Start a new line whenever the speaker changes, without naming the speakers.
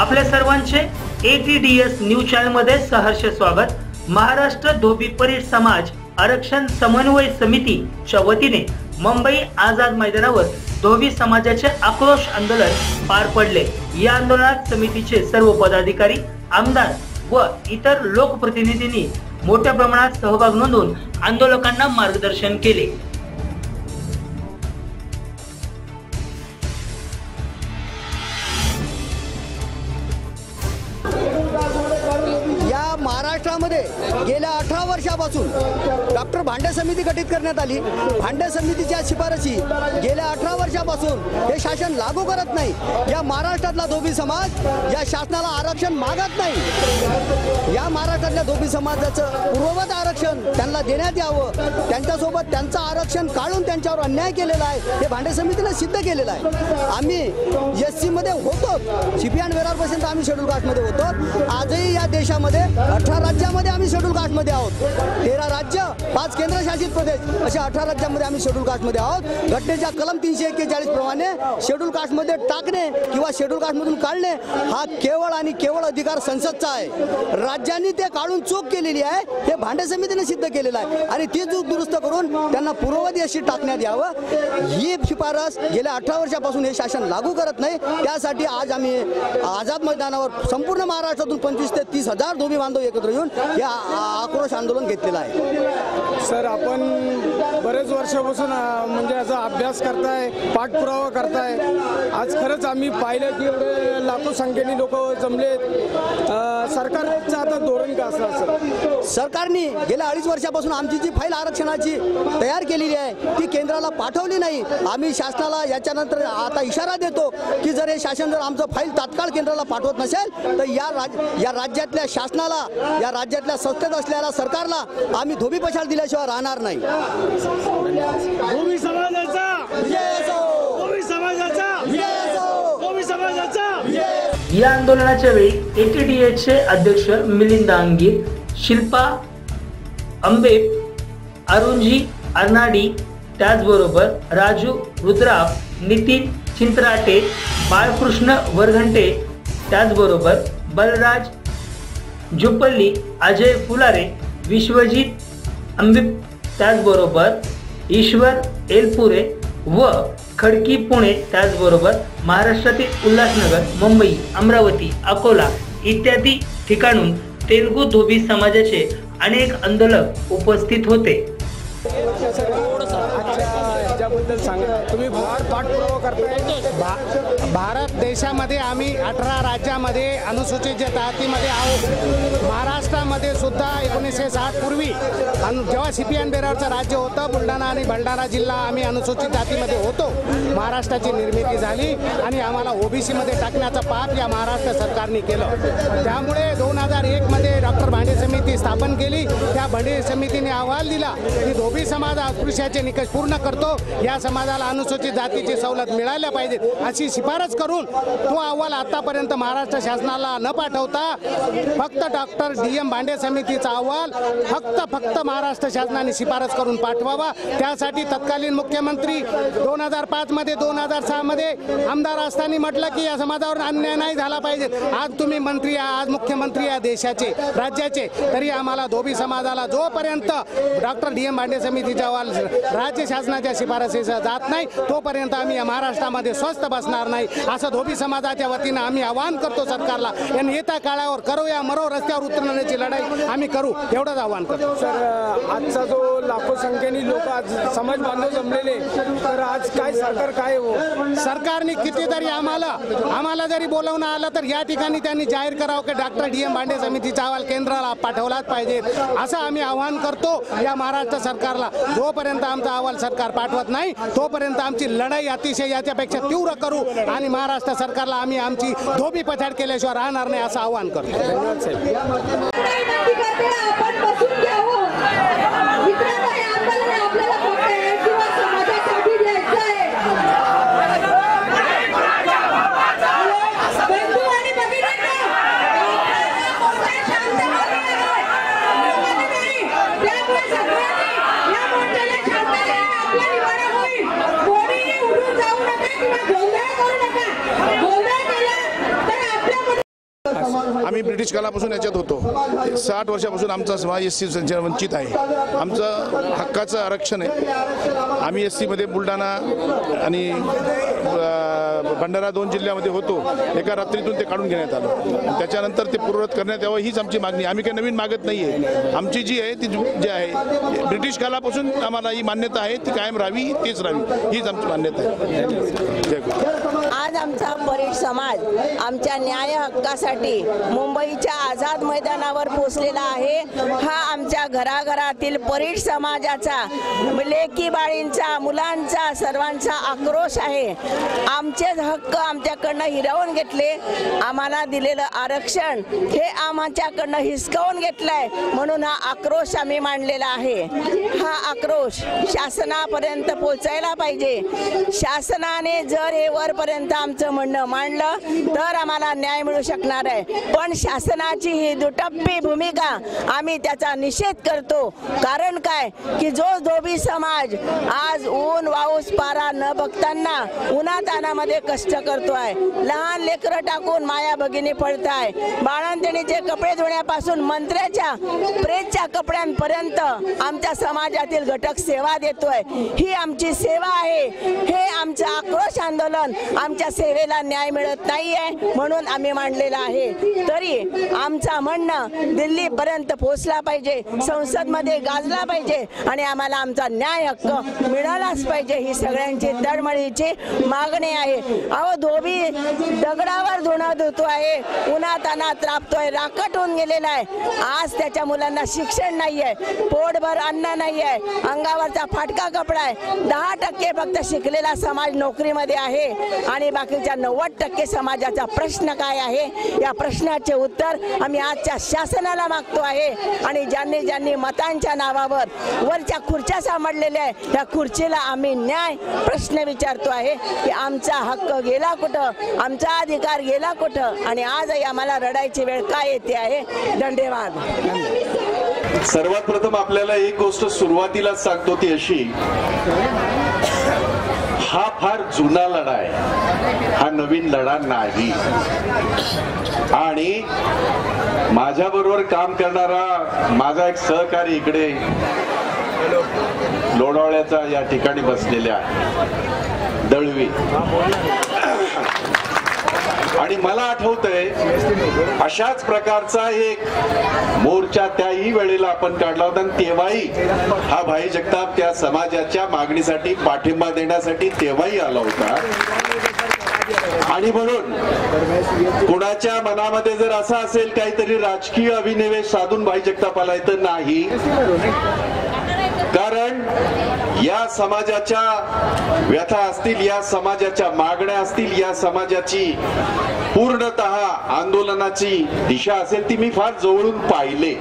आपल्या सर्वांचे A T D S news चॅनलमध्ये सहर्ष स्वागत. महाराष्ट्र धोबी परीट समाज आरक्षण समन्वय समितीच्या वतीने मुंबई आझाद मैदानावर धोबी समाजाचे आक्रोश आंदोलन पार पडले. या आंदोलनात समितीचे सर्व पदाधिकारी आमदार व इतर लोकप्रतिनिधींनी मोठ्या प्रमाणात सहभाग नोंदवून आंदोलकांना मार्गदर्शन केले.
वर्षापासून डॉक्टर भांडे समिती गठीत करण्यात आली. भांडे समितीच्या शिफारशी गेल्या अठरा वर्षापासून हे शासन लागू करत नाही. या महाराष्ट्रातला धोबी समाज या शासनाला आरक्षण मागत नाही. या महाराष्ट्रातल्या धोबी समाजाचं पूर्ववत आरक्षण त्यांना देण्यात यावं. त्यांच्यासोबत त्यांचं आरक्षण काढून त्यांच्यावर अन्याय केलेला आहे. हे भांडे समितीने सिद्ध केलेलं आहे. आम्ही एसमध्ये होतो. सीपीआन वेरारपर्यंत आम्ही शेड्यूल कास्टमध्ये होतो. आजही या देशामध्ये अठरा राज्यामध्ये आम्ही शेड्यूल कास्टमध्ये आहोत. तेरा राज्य पाच केंद्रशासित प्रदेश. अशा अठरा राज्यामध्ये आम्ही शेड्यूल कास्टमध्ये आहोत. घटनेच्या कलम तीनशे एक्केचाळीस प्रमाणे शेड्यूल कास्टमध्ये टाकणे किंवा शेड्यूल कास्टमधून काढणे हा केवळ आणि केवळ अधिकार संसदचा आहे. राज्यांनी ते काढून चूक केलेली आहे हे भांडे समितीने सिद्ध केलेलं आहे. आणि ती चूक दुरुस्त करून त्यांना पूर्ववधी अशी टाकण्यात यावं. ही शिफारस गेल्या अठरा वर्षापासून हे शासन लागू करत नाही. त्यासाठी आज आम्ही आझाद मैदानावर संपूर्ण महाराष्ट्रातून पंचवीस ते तीस हजार धोबी बांधव एकत्र येऊन या आक्रोश आंदोलन घेतलेलं आहे.
सर आपण बरेच वर्षापासून म्हणजे याचा अभ्यास करताय पाठपुरावा करताय. आज खरंच आम्ही पाहिलं की एवढे लाखो संख्येने लोक जमलेत. सरकारचं आता धोरण का असं सर
सरकारने गेल्या अडीच वर्षापासून आमची जी फाईल आरक्षणाची तयार केलेली आहे ती केंद्राला पाठवली नाही. आम्ही शासनाला याच्यानंतर आता इशारा देतो की जर हे शासन जर आमचं फाईल तात्काळ केंद्राला पाठवत नसेल तर या राज या राज्यातल्या शासनाला या राज्यातल्या संस्थेत असलेल्या सरकारला आम्ही धोबी पशाल दिल्याशिवाय राहणार नाही
भूमी समाजाचा
विजय असो!
भूमी समाजाचा
विजय असो!
भूमी समाजाचा
या आंदोलनाच्या वेळी एटीडीएचे अध्यक्ष मिलिंद अंगीर शिल्पा अंबे अरुणजी अर्नाडी त्याचबरोबर राजू रुद्राव नितीन चिंत्राटे बाळकृष्ण वरघंटे त्याचबरोबर बलराज जुपल्ली अजय फुलारे विश्वजित आंबे त्याचबरोबर ईश्वर एलपुरे व खडकी पुणे त्याचबरोबर महाराष्ट्रातील उल्हासनगर मुंबई अमरावती अकोला इत्यादी ठिकाणून तेलुगू धोबी समाजाचे अनेक आंदोलक उपस्थित होते.
ह्याच्याबद्दल सांगा. तुम्ही फार पाठपुरावा करताय.
भा- भारत देशामध्ये आम्ही अठरा राज्यामध्ये अनुसूचित जातीमध्ये आहोत. महाराष्ट्रामध्ये सुद्धा एकोणीसशे साठ पूर्वी अनु जेव्हा सीपीएन बेरावरचं एन राज्य होतं बुलढाणा आणि भंडारा जिल्हा आम्ही अनुसूचित जातीमध्ये होतो. महाराष्ट्राची निर्मिती झाली आणि आम्हाला ओबीसीमध्ये टाकण्याचं पाप या महाराष्ट्र सरकारने केलं. त्यामुळे दोन हजार एकमध्ये डॉक्टर समिती स्थापन केली. त्या भांडे समितीने अहवाल दिला की धोबी समाज अस्पृश्याचे निकष पूर्ण करतो. या समाजाला अनुसूचित जातीची सवलत मिळायला पाहिजे अशी शिफारस करून तो अहवाल आतापर्यंत महाराष्ट्र शासनाला न पाठवता फक्त डॉक्टर डी एम भांडे समितीचा अहवाल फक्त फक्त महाराष्ट्र शासनाने शिफारस करून पाठवावा. त्यासाठी तत्कालीन मुख्यमंत्री दोन हजार पाचमध्ये दोन हजार सहामध्ये आमदार असताना म्हटलं की या समाजावर अन्याय नाही झाला पाहिजे. आज तुम्ही मंत्री आहात आज मुख्यमंत्री आहात देशाचे राज्याचे. तरी आम्हाला धोबी समाजाला जोपर्यंत डॉक्टर डी एम भांडे समितीचा अहवाल राज्य शासनाच्या शिफारसीचा जात नाही तोपर्यंत आम्ही या महाराष्ट्रामध्ये स्वस्त बसणार नाही. असं धोबी समाजाच्या वतीनं आम्ही आवाहन करतो सरकारला यांनी येत्या काळावर करो या मरो रस्त्यावर उतरण्याची लढाई आम्ही करू. एवढंच आवाहन करतो.
सर आजचा जो लाखो संख्येने लोक आज समाज बांधव जमलेले तर आज काय सरकार काय हो?
सरकारने कितीतरी आम्हाला आम्हाला जरी बोलवणं आलं तर या ठिकाणी त्यांनी जाहीर करावं की डॉक्टर डी एम भांडे समितीचा अहवाल केंद्राला पाठवलाच पाहिजेत असं आम्ही आवाहन करतो या महाराष्ट्र सरकारला. जोपर्यंत आमचा अहवाल सरकार पाठवत नाही तोपर्यंत आमची लढाई अतिशय याच्यापेक्षा तीव्र करू आणि महाराष्ट्र सरकारला आम्ही आमची धोबी पछाड केल्याशिवाय राहणार नाही असं आवाहन करतो
धन्यवाद साहेब
नाही करते आपण बसून घ्यावं मित्रांनो हे आंदोलन आपल्याला फक्त एक दिवस समाजासाठी द्यायचं आहे बंधू आणि भगिनींनो, आपल्याला मोठे शांत करायला आहे. त्यामुळे सगळ्यांनी या मोर्चाला शांततेने आपला निवाडा होईल कोणीही उडून जाऊ नका किंवा गोंधळ करू नका गोंधळ केला तर आपल्या
आम्ही ब्रिटिश कालापासून याच्यात होतो. साठ वर्षापासून आमचा समाज एस सी संचार वंचित आहे. आमचं हक्काचं आरक्षण आहे. आम्ही एस सीमध्ये बुलढाणा आणि भंडारा दोन जिल्ह्यामध्ये होतो. एका रात्रीतून ते काढून घेण्यात आलं. त्याच्यानंतर ते पूर्वत करण्यात यावं हीच आमची मागणी. आम्ही काही नवीन मागत नाही आहे आमची जी आहे ती जी आहे ब्रिटिश कालापासून आम्हाला ही मान्यता आहे ती कायम राहावी तीच राहावी. हीच आमची मान्यता आहे.
आज आमचा परीट समाज आमच्या न्याय हक्कासाठी मुंबईच्या आझाद मैदानावर पोचलेला आहे. हा आमच्या घराघरातील परीट समाजाचा लेकी बाळींचा मुलांचा सर्वांचा आक्रोश आहे. आमचेच हक्क आमच्याकडनं हिरावून घेतले. आम्हाला दिलेलं आरक्षण हे आमच्याकडनं हिसकावून घेतलंय. म्हणून हा आक्रोश आम्ही मांडलेला आहे. हा आक्रोश शासनापर्यंत पोचायला पाहिजे. शासनाने जर हे वरपर्यंत आमचं म्हणणं मांडलं तर आम्हाला न्याय मिळू शकणार आहे. पण शासनाची ही दुटप्पी भूमिका आम्ही त्याचा निषेध करतो. कारण काय? की जो धोबी समाज आज ऊन वाऊस पारा न बघताना उन्हातानामध्ये कष्ट करतोय. लहान लेकरं टाकून माया भगिनी पडताय बाळंतणीचे कपडे धुण्यापासून मंत्र्याच्या प्रेसच्या कपड्यांपर्यंत आमच्या समाजातील घटक सेवा देतोय. ही आमची सेवा आहे. हे आमचं आक्रोश आंदोलन आमच्या सेवेला न्याय मिळत नाहीये म्हणून आम्ही मांडलेलं आहे. तरी आमचा म्हणणं दिल्लीपर्यंत पोहोचला पाहिजे संसदमध्ये गाजला पाहिजे आणि आम्हाला आमचा न्याय हक्क मिळालाच पाहिजे ही सगळ्यांची तळमळीची मागणी आहे. अहो धोबी दगडावर धुणं धुतो आहे. उन्हात अनात राबतोय राकट होऊन गेलेला आहे. आज त्याच्या मुलांना शिक्षण नाही आहे पोटभर अन्न नाही आहे अंगावरचा फाटका कपडा आहे. दहा टक्के फक्त शिकलेला समाज नोकरीमध्ये आहे आणि बाकीच्या नव्वद टक्के समाजाचा प्रश्न काय आहे या प्रश्नाचे उत्तर आम्ही आजच्या शासनाला मागतो आहे. आणि ज्यांनी ज्यांनी मतांच्या नावावर वरच्या खुर्च्या सांभाळलेल्या आहे त्या खुर्चीला आम्ही न्याय प्रश्न विचारतो आहे की आमचा हक्क गेला कुठं? आमचा अधिकार गेला कुठं? आणि आजही आम्हाला रडायची वेळ काय येते आहे? धन्यवाद.
सर्वात प्रथम आपल्याला एक गोष्ट सुरुवातीलाच सांगतो ती अशी. हा फार जुना लढा आहे हा नवीन लढा नाही. आणि माझ्या बरोबर काम करणारा माझा एक सहकारी इकडे लोणावळ्याचा या ठिकाणी बसलेल्या आहे. दळवी. आणि मला आठवतंय अशाच प्रकारचा एक मोर्चा त्याही वेळेला आपण काढला होता आणि तेव्हाही हा भाई जगताप त्या समाजाच्या मागणीसाठी पाठिंबा देण्यासाठी तेव्हाही आला होता. आणि म्हणून कुणाच्या मनामध्ये जर असं असेल काहीतरी राजकीय अभिनिवेश साधून भाई जगताप आलाय तर नाही. कारण या समाजाच्या व्यथा असतील या समाजाच्या मागण्या असतील या समाजाची पूर्णत आंदोलनाची दिशा असेल ती मी फार जवळून पाहिले.